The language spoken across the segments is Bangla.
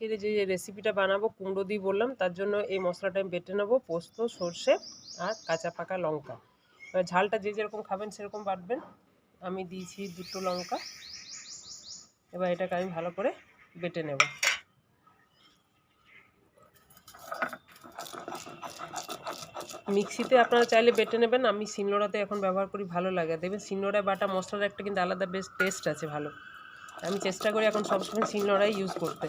আজকের যে রেসিপিটা বানাবো, কুমড়ো দিয়ে বললাম, তার জন্য এই মশলাটা আমি বেটে নেব, পোস্ত, সর্ষে আর কাঁচা পাকা লঙ্কা। এবার ঝালটা যে যেরকম খাবেন সেরকম বাটবেন। আমি দিয়েছি দুটো লঙ্কা। এবার এটাকে আমি ভালো করে বেটে নেব। মিক্সিতে আপনারা চাইলে বেটে নেবেন, আমি শিলনোড়াতে এখন ব্যবহার করি, ভালো লাগে। দেখবেন শিলনোড়ায় বাটা মশলার একটা কিন্তু আলাদা বেশ টেস্ট আছে ভালো। আমি চেষ্টা করি এখন সবসময় শিলনোড়াই ইউজ করতে।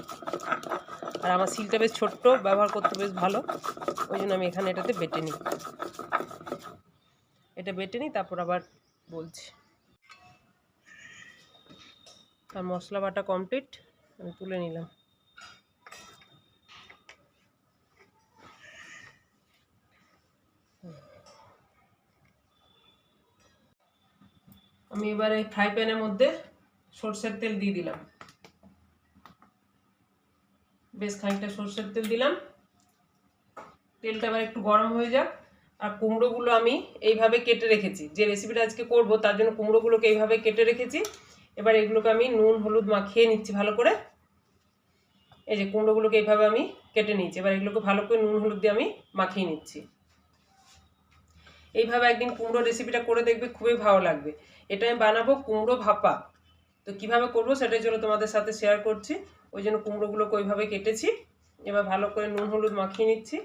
আর আমার শিলটা বেশ ছোট্ট, ব্যবহার করতে বেশ ভালো। ওই জন্য আমি এখানে এটাতে বেটে নিই। এটা বেটে নিই, তারপর আবার বলছি। আর মশলা বাটা কমপ্লিট আমি তুলে নিলাম। আমি এবারে ফ্রাই প্যানের মধ্যে সর্ষের তেল দিয়ে দিলাম। বেশ খানিকটা সর্ষের তেল দিলাম। তেলটা আবার একটু গরম হয়ে যাক। আর কুমড়োগুলো আমি এইভাবে কেটে রেখেছি। যে রেসিপিটা আজকে করব, তার জন্য কুমড়োগুলোকে এইভাবে কেটে রেখেছি। এবার এগুলোকে আমি নুন, হলুদ মাখিয়ে নিচ্ছি ভালো করে। এই যে কুমড়োগুলোকে এইভাবে আমি কেটে নিচ্ছি এবার এগুলোকে ভালো করে নুন, হলুদ দিয়ে আমি মাখিয়ে নিচ্ছি। এইভাবে একদিন কুমড়ো রেসিপিটা করে দেখবে, খুবই ভালো লাগবে। এটা আমি বানাবো কুমড়ো ভাপা। তো কীভাবে করব সেটার জন্য তোমাদের সাথে শেয়ার করছি। ওই জন্য কুমড়োগুলোকে ওইভাবে কেটেছি। এবার ভালো করে নুন, হলুদ মাখিয়ে নিচ্ছি।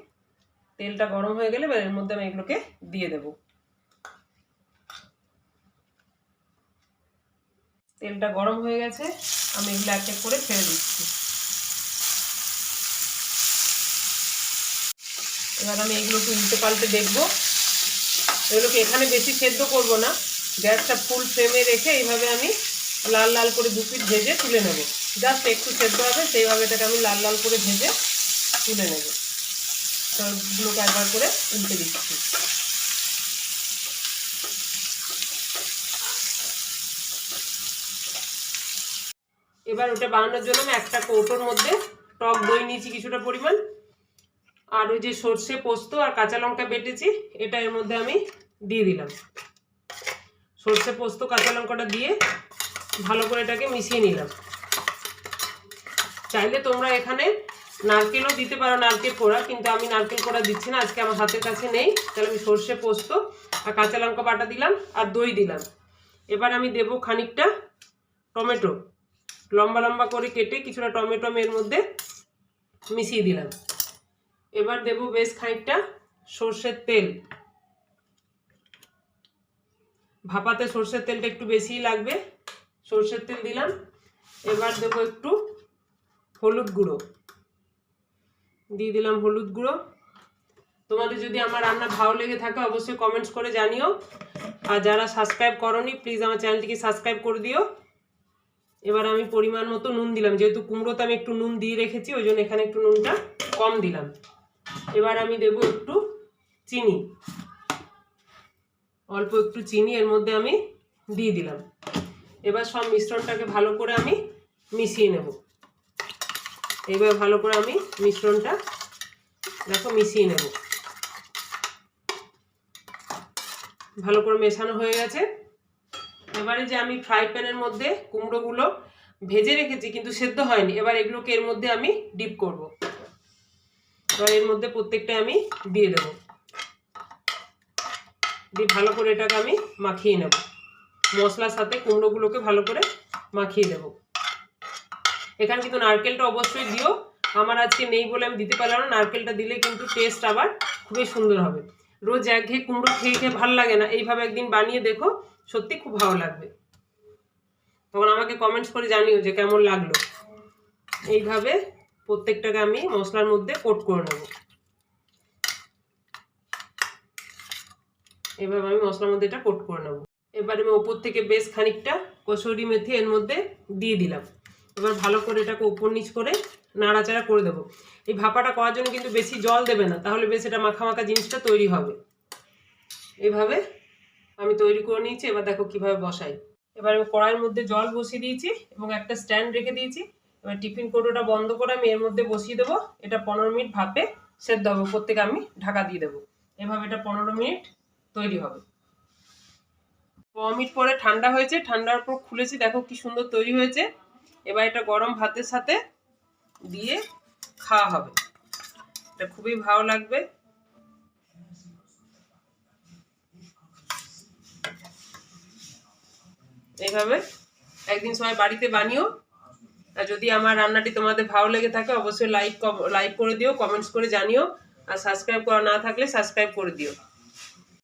তেলটা গরম হয়ে গেলে এবার এর মধ্যে আমি এগুলোকে দিয়ে দেব। তেলটা গরম হয়ে গেছে, আমি এগুলো এক এক করে ছেড়ে দিচ্ছি। এবার আমি এগুলোকে উল্টে পাল্টে দেখব। এগুলোকে এখানে বেশি সেদ্ধ করব না। গ্যাসটা ফুল ফ্লেমে রেখে এইভাবে আমি লাল লাল করে দু পিস ভেজে তুলে নেব। জাস্ট একটু সেদ্ধ হবে, সেইভাবে এটাকে আমি লাল লাল করে ভেজে তুলে নেব। সবগুলোকে একবার করে উল্টে দিচ্ছি। এবার ওটা বানানোর জন্য আমি একটা কৌটোর মধ্যে টক দই নিয়েছি কিছুটা পরিমাণ। আর ওই যে সর্ষে পোস্ত আর কাঁচা লঙ্কা বেটেছি, এটা এর মধ্যে আমি দিয়ে দিলাম। সর্ষে পোস্ত, কাঁচা লঙ্কাটা দিয়ে ভালো করে এটাকে মিশিয়ে নিলাম। চাইলে তোমরা এখানে নারকেলও দিতে পারো, নারকেল পোড়া, কিন্তু আমি নারকেল পোড়া দিচ্ছি না, আজকে আমার হাতের কাছে নেই। তাহলে আমি সর্ষে পোস্ত আর কাঁচা লঙ্কা বাটা দিলাম আর দই দিলাম। এবার আমি দেব খানিকটা টমেটো। লম্বা লম্বা করে কেটে কিছুটা টমেটো এর মধ্যে মিশিয়ে দিলাম। এবার দেব বেশ খানিকটা সর্ষের তেল। ভাপাতে সর্ষের তেলটা একটু বেশিই লাগবে। সর্ষের তেল দিলাম। এবার দেবো একটু হলুদ গুঁড়ো। দিয়ে দিলাম হলুদ গুঁড়ো। তোমাদের যদি আমার রান্না ভালো লেগে থাকে, অবশ্যই কমেন্টস করে জানিও। আর যারা সাবস্ক্রাইব করনি প্লিজ আমার চ্যানেলটিকে সাবস্ক্রাইব করে দিও। এবার আমি পরিমাণ মতো নুন দিলাম। যেহেতু কুমড়োতে আমি একটু নুন দিয়ে রেখেছি, ওই জন্য এখানে একটু নুনটা কম দিলাম। এবার আমি দেব একটু চিনি। অল্প একটু চিনি, এর মধ্যে আমি দিয়ে দিলাম। এবার সব মিশ্রণটাকে ভালো করে আমি মিশিয়ে নেব। এবার ভালো করে আমি মিশ্রণটা দেখো মিশিয়ে নেব। ভালো করে মেশানো হয়ে গেছে। এবারে যে আমি ফ্রাই প্যানের মধ্যে কুমড়োগুলো ভেজে রেখেছি, কিন্তু সেদ্ধ হয়নি, এবার এগুলোকে এর মধ্যে আমি ডিপ করব। এবার এর মধ্যে প্রত্যেকটা আমি দিয়ে দেব। দিয়ে ভালো করে এটাকে আমি মাখিয়ে নেব। মশলার সাথে কুমড়োগুলোকে ভালো করে মাখিয়ে দেব এখানে কিন্তু নারকেলটা অবশ্যই দিও। আমার আজকে নেই বলে আমি দিতে পারলাম না। নারকেলটা দিলে কিন্তু টেস্ট আবার খুবই সুন্দর হবে। রোজ একঘেয়ে কুমড়ো খেয়ে খেয়ে ভালো লাগে না। এইভাবে একদিন বানিয়ে দেখো, সত্যি খুব ভালো লাগবে। তখন আমাকে কমেন্টস করে জানিও যে কেমন লাগল। এইভাবে প্রত্যেকটাকে আমি মশলার মধ্যে কোট করে নেব। এভাবে আমি মশলার মধ্যে এটা কোট করে নেব। এবার আমি ওপর থেকে বেশ খানিকটা কসুরি মেথি এর মধ্যে দিয়ে দিলাম। এবার ভালো করে এটাকে উপর নিচ করে নাড়াচাড়া করে দেবো। এই ভাপাটা করার জন্য কিন্তু বেশি জল দেবে না, তাহলে বেশ এটা মাখা মাখা জিনিসটা তৈরি হবে। এইভাবে আমি তৈরি করে নিয়েছি, এবার দেখো কীভাবে বসাই। এবার আমি কড়াইয়ের মধ্যে জল বসিয়ে দিয়েছি এবং একটা স্ট্যান্ড রেখে দিয়েছি। এবার টিফিন কৌটোটা বন্ধ করে আমি এর মধ্যে বসিয়ে দেবো। এটা পনেরো মিনিট ভাপে সেদ্ধ হবে প্রত্যেকে আমি ঢাকা দিয়ে দেবো। এভাবে এটা পনেরো মিনিট তৈরি হবে। মিনিট পরে ঠান্ডা হয়েছে, ঠান্ডার পর খুলেছি, দেখো কি সুন্দর তৈরি হয়েছে। এবার এটা গরম ভাতের সাথে দিয়ে খাওয়া হবে। এটা খুবই ভালো লাগবে। এইভাবে একদিন সবাই বাড়িতে বানিও। আর যদি আমার রান্নাটি তোমাদের ভালো লেগে থাকে, অবশ্যই লাইক লাইক করে দিও কমেন্টস করে জানিও। আর সাবস্ক্রাইব করা না থাকলে সাবস্ক্রাইব করে দিও।